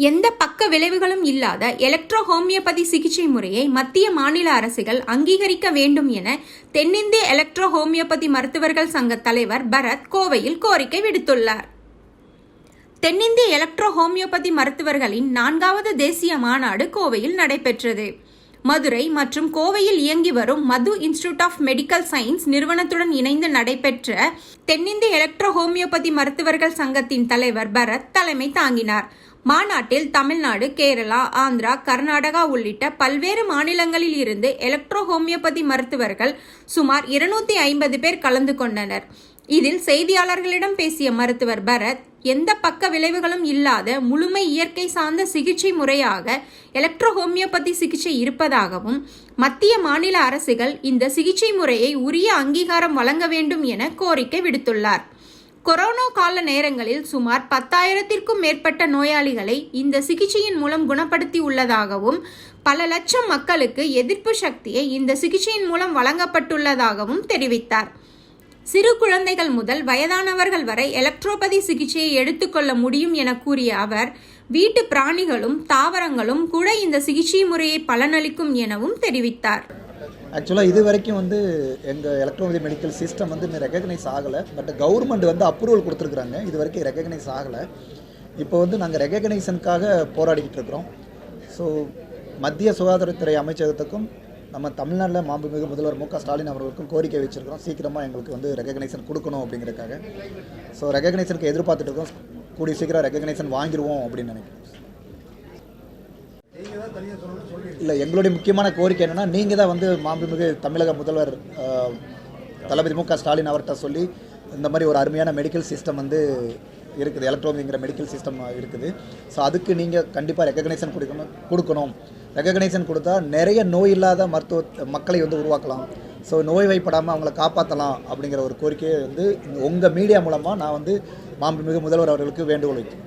எந்த பக்க விளைவுகளும் இல்லாத எலக்ட்ரோ ஹோமியோபதி சிகிச்சை முறையை மத்திய மாநில அரசுகள் அங்கீகரிக்க வேண்டும் என தென்னிந்திய எலக்ட்ரோ ஹோமியோபதி மருத்துவர்கள் சங்க தலைவர் பரத் கோவையில் கோரிக்கை விடுத்துள்ளார். தென்னிந்திய எலக்ட்ரோ ஹோமியோபதி மருத்துவர்களின் நான்காவது தேசிய மாநாடு கோவையில் நடைபெற்றது. மதுரை மற்றும் கோவையில் இயங்கி வரும் Madhu institute of medical science நிறுவனத்துடன் இணைந்து நடைபெற்ற தென்னிந்திய எலக்ட்ரோ ஹோமியோபதி மருத்துவர்கள் சங்கத்தின் தலைவர் பரத் தலைமை தாங்கினார். மாநாட்டில் தமிழ்நாடு கேரளா ஆந்திரா கர்நாடகா உள்ளிட்ட பல்வேறு மாநிலங்களில் இருந்து எலக்ட்ரோ ஹோமியோபதி மருத்துவர்கள் சுமார் இருநூத்தி ஐம்பது பேர் கலந்து கொண்டனர். இதில் செய்தியாளர்களிடம் பேசிய மருத்துவர் பரத் எந்த பக்க விளைவுகளும் இல்லாத முழுமை இயற்கை சார்ந்த சிகிச்சை முறையாக எலக்ட்ரோ ஹோமியோபதி சிகிச்சை இருப்பதாகவும் மத்திய மாநில அரசுகள் இந்த சிகிச்சை முறையை உரிய அங்கீகாரம் வழங்க வேண்டும் என கோரிக்கை விடுத்துள்ளார். கொரோனா கால நேரங்களில் சுமார் பத்தாயிரத்திற்கும் மேற்பட்ட நோயாளிகளை இந்த சிகிச்சையின் மூலம் குணப்படுத்தி உள்ளதாகவும் பல லட்சம் மக்களுக்கு எதிர்ப்பு சக்தியை இந்த சிகிச்சையின் மூலம் வழங்கப்பட்டுள்ளதாகவும் தெரிவித்தார். சிறு குழந்தைகள் முதல் வயதானவர்கள் வரை எலக்ட்ரோபதி சிகிச்சையை எடுத்துக்கொள்ள முடியும் என கூறிய அவர் வீட்டு பிராணிகளும் தாவரங்களும் கூட இந்த சிகிச்சை முறையை பலனளிக்கும் எனவும் தெரிவித்தார். ஆக்சுவலாக இது வரைக்கும் வந்து எங்கள் எலக்ட்ரோபதி மெடிக்கல் சிஸ்டம் வந்து இன்னும் ரெகக்னைஸ் ஆகலை. பட் கவர்மெண்ட் வந்து அப்ரூவல் கொடுத்துருக்குறாங்க. இது வரைக்கும் ரெகக்னைஸ் ஆகலை. இப்போ வந்து நாங்கள் ரெகக்னைசனுக்காக போராடிக்கிட்டு இருக்கிறோம். ஸோ மத்திய சுகாதாரத்துறை அமைச்சகத்துக்கும் நம்ம தமிழ்நாட்டில் மாண்புமிகு முதல்வர் மு க ஸ்டாலின் அவர்களுக்கும் கோரிக்கை வச்சுருக்கிறோம். சீக்கிரமாக எங்களுக்கு வந்து ரெகக்னைசன் கொடுக்கணும் அப்படிங்கிறதுக்காக. ஸோ ரெகக்னைசனுக்கு எதிர்பார்த்துட்டு இருக்கோம். கூடிய சீக்கிரம் ரெகக்னைசன் வாங்கிடுவோம் அப்படின்னு நினைக்கிறேன் இல்லை எங்களுடைய முக்கியமான கோரிக்கை என்னென்னா நீங்கள் தான் வந்து மாண்புமிகு தமிழக முதல்வர் தளபதி மு க ஸ்டாலின் அவர்கிட்ட சொல்லி இந்த மாதிரி ஒரு அருமையான மெடிக்கல் சிஸ்டம் வந்து இருக்குது. எலக்ட்ரோமிங்கிற மெடிக்கல் சிஸ்டம் இருக்குது. ஸோ அதுக்கு நீங்கள் கண்டிப்பாக ரெக்கக்னைசன் கொடுக்கணும் கொடுக்கணும். ரெக்கக்னைசன் கொடுத்தா நிறைய நோய் இல்லாத மருத்துவ மக்களை வந்து உருவாக்கலாம். ஸோ நோய் வைப்படாமல் அவங்கள காப்பாற்றலாம் அப்படிங்கிற ஒரு கோரிக்கையை வந்து உங்கள் மீடியா மூலமாக நான் வந்து மாண்புமிகு முதல்வர் அவர்களுக்கு வேண்டுகோள் வைக்கிறேன்.